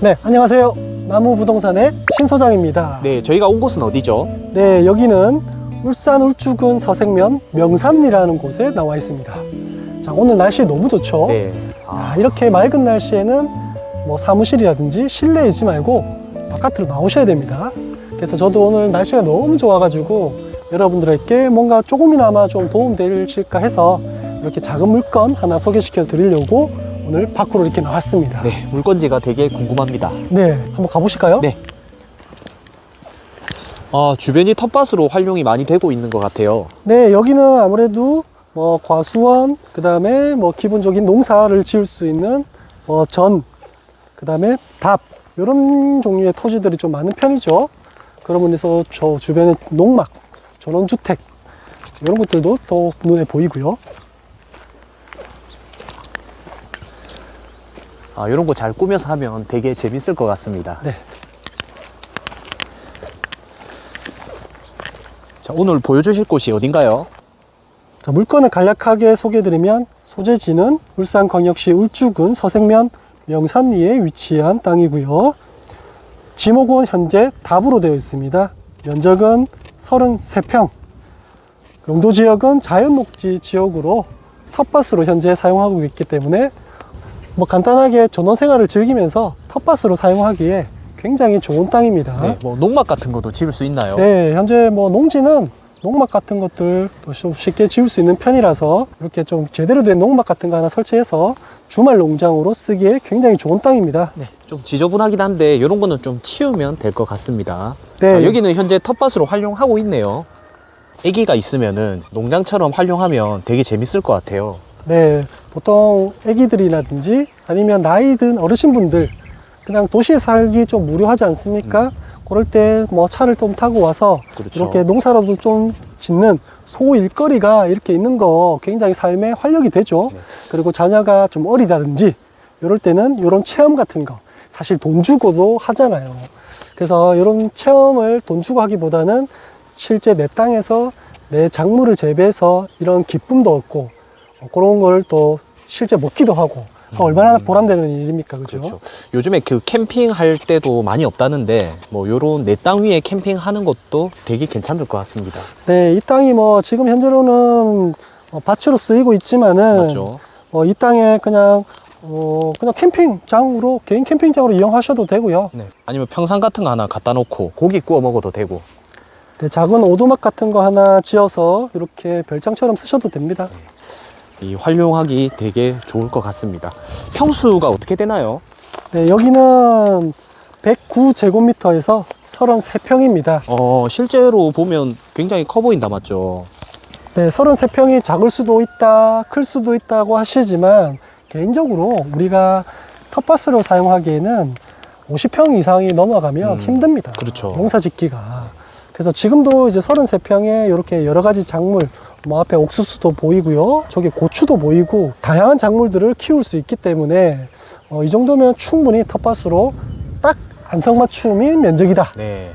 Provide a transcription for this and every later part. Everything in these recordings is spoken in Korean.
네, 안녕하세요. 나무부동산의 신소장입니다. 네, 저희가 온 곳은 어디죠? 네, 여기는 울산 울주군 서생면 명산리라는 곳에 나와 있습니다. 자, 오늘 날씨 너무 좋죠? 네. 아, 이렇게 맑은 날씨에는 뭐 사무실이라든지 실내에 있지 말고 바깥으로 나오셔야 됩니다. 그래서 저도 오늘 날씨가 너무 좋아가지고 여러분들에게 뭔가 조금이나마 좀 도움 되실까 해서 이렇게 작은 물건 하나 소개시켜 드리려고 오늘 밖으로 이렇게 나왔습니다. 네, 물건지가 되게 궁금합니다. 네, 한번 가보실까요? 네. 아, 주변이 텃밭으로 활용이 많이 되고 있는 것 같아요. 네, 여기는 아무래도 뭐 과수원, 그 다음에 뭐 기본적인 농사를 지을 수 있는 뭐 전, 그 다음에 답, 이런 종류의 토지들이 좀 많은 편이죠. 그러면 해서 저 주변에 농막, 전원주택, 이런 것들도 또 눈에 보이고요. 아, 이런 거 잘 꾸며서 하면 되게 재밌을 것 같습니다. 네. 자, 오늘 보여주실 곳이 어딘가요? 자, 물건을 간략하게 소개해드리면 소재지는 울산광역시 울주군 서생면 명산리에 위치한 땅이고요. 지목은 현재 답으로 되어 있습니다. 면적은 33평. 용도 지역은 자연 녹지 지역으로 텃밭으로 현재 사용하고 있기 때문에 뭐 간단하게 전원 생활을 즐기면서 텃밭으로 사용하기에 굉장히 좋은 땅입니다. 네, 뭐 농막 같은 것도 지을 수 있나요? 아. 네, 현재 뭐 농지는 농막 같은 것들 좀 쉽게 지을 수 있는 편이라서 이렇게 좀 제대로 된 농막 같은 거 하나 설치해서 주말 농장으로 쓰기에 굉장히 좋은 땅입니다. 네, 좀 지저분하긴 한데 이런 거는 좀 치우면 될 것 같습니다. 네. 자, 여기는 현재 텃밭으로 활용하고 있네요. 아기가 있으면은 농장처럼 활용하면 되게 재밌을 것 같아요. 네, 보통 애기들이라든지 아니면 나이 든 어르신분들 그냥 도시에 살기 좀 무료하지 않습니까? 그럴 때 뭐 차를 좀 타고 와서 음. 그렇죠. 이렇게 농사라도 좀 짓는 소 일거리가 이렇게 있는 거 굉장히 삶에 활력이 되죠. 네. 그리고 자녀가 좀 어리다든지 이럴 때는 이런 체험 같은 거 사실 돈 주고도 하잖아요. 그래서 이런 체험을 돈 주고 하기보다는 실제 내 땅에서 내 작물을 재배해서 이런 기쁨도 얻고 어, 그런 걸 또 실제 먹기도 하고 얼마나 보람되는 일입니까, 그죠? 음. 그렇죠. 요즘에 그 캠핑 할 때도 많이 없다는데 뭐 요런 내 땅 위에 캠핑 하는 것도 되게 괜찮을 것 같습니다. 네, 이 땅이 뭐 지금 현재로는 어, 밭으로 쓰이고 있지만은 맞죠? 어, 이 땅에 그냥 어, 그냥 캠핑장으로 개인 캠핑장으로 이용하셔도 되고요. 네. 아니면 평상 같은 거 하나 갖다 놓고 고기 구워 먹어도 되고. 네, 작은 오두막 같은 거 하나 지어서 이렇게 별장처럼 쓰셔도 됩니다. 이 활용하기 되게 좋을 것 같습니다. 평수가 어떻게 되나요? 네, 여기는 109제곱미터에서 33평입니다. 어, 실제로 보면 굉장히 커 보인다, 맞죠? 네, 33평이 작을 수도 있다, 클 수도 있다고 하시지만 개인적으로 우리가 텃밭으로 사용하기에는 50평 이상이 넘어가면 음, 힘듭니다. 그렇죠. 농사 짓기가. 그래서 지금도 이제 33평에 이렇게 여러 가지 작물, 뭐 앞에 옥수수도 보이고요. 저기 고추도 보이고 다양한 작물들을 키울 수 있기 때문에 어, 이 정도면 충분히 텃밭으로 딱 안성맞춤인 면적이다. 네.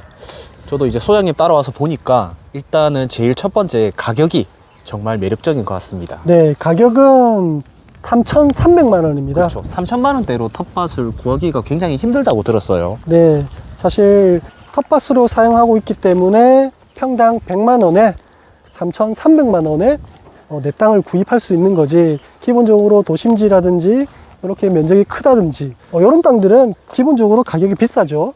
저도 이제 소장님 따라와서 보니까 일단은 제일 첫 번째 가격이 정말 매력적인 것 같습니다. 네, 가격은 3,300만 원입니다. 그렇죠. 3천만 원대로 텃밭을 구하기가 굉장히 힘들다고 들었어요. 네, 사실 텃밭으로 사용하고 있기 때문에 평당 100만 원에 3,300만 원에 어, 내 땅을 구입할 수 있는 거지. 기본적으로 도심지라든지 이렇게 면적이 크다든지 어, 이런 땅들은 기본적으로 가격이 비싸죠.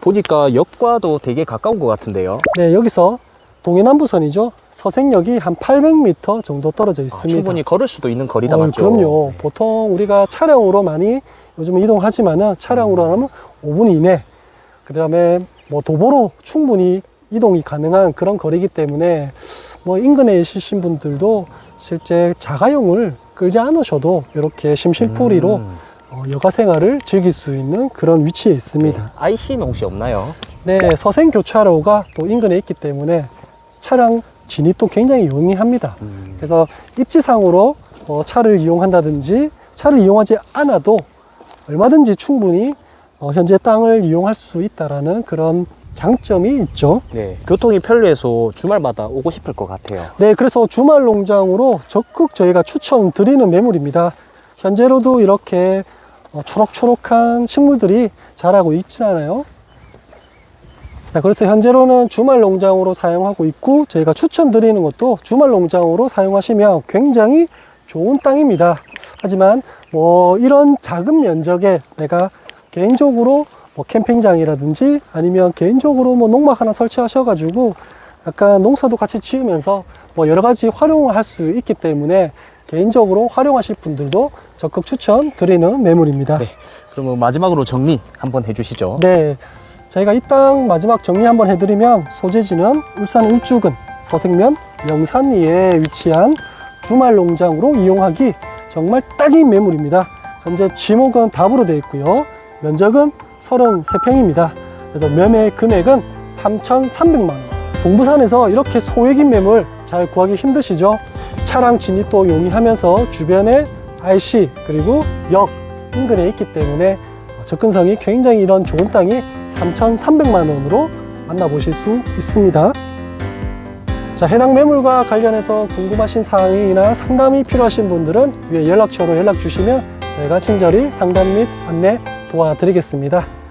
보니까 역과도 되게 가까운 것 같은데요. 네, 여기서 동해남부선이죠. 서생역이 한 800m 정도 떨어져 아, 있습니다. 충분히 걸을 수도 있는 거리다 어, 맞죠? 그럼요. 네. 보통 우리가 차량으로 많이 요즘 이동하지만은 차량으로 하면 5분 이내. 그 다음에 뭐 도보로 충분히 이동이 가능한 그런 거리이기 때문에 뭐 인근에 계신 분들도 실제 자가용을 끌지 않으셔도 이렇게 심실풀이로 음, 어, 여가 생활을 즐길 수 있는 그런 위치에 있습니다. 네. IC는 혹시 없나요? 네, 서생 교차로가 또 인근에 있기 때문에 차량 진입도 굉장히 용이합니다. 음, 그래서 입지상으로 어, 차를 이용한다든지 차를 이용하지 않아도 얼마든지 충분히 어, 현재 땅을 이용할 수 있다라는 그런 장점이 있죠. 네. 교통이 편리해서 주말마다 오고 싶을 것 같아요. 네, 그래서 주말 농장으로 적극 저희가 추천드리는 매물입니다. 현재로도 이렇게 어, 초록초록한 식물들이 자라고 있잖아요. 자, 그래서 현재로는 주말 농장으로 사용하고 있고 저희가 추천드리는 것도 주말 농장으로 사용하시면 굉장히 좋은 땅입니다. 하지만 뭐 이런 작은 면적에 내가 개인적으로 뭐 캠핑장이라든지 아니면 개인적으로 뭐 농막 하나 설치하셔가지고 약간 농사도 같이 지으면서 뭐 여러 가지 활용을 할 수 있기 때문에 개인적으로 활용하실 분들도 적극 추천드리는 매물입니다. 네. 그러면 마지막으로 정리 한번 해주시죠. 네. 저희가 이 땅 마지막 정리 한번 해드리면 소재지는 울산 울주군 서생면 영산리에 위치한 주말 농장으로 이용하기 정말 딱인 매물입니다. 현재 지목은 답으로 되어 있고요. 면적은 33평입니다. 그래서 매매 금액은 3,300만 원. 동부산에서 이렇게 소액인 매물 잘 구하기 힘드시죠? 차량 진입도 용이하면서 주변에 IC 그리고 역 인근에 있기 때문에 접근성이 굉장히 이런 좋은 땅이 3,300만 원으로 만나보실 수 있습니다. 자, 해당 매물과 관련해서 궁금하신 사항이나 상담이 필요하신 분들은 위에 연락처로 연락 주시면 저희가 친절히 상담 및 안내 도와드리겠습니다.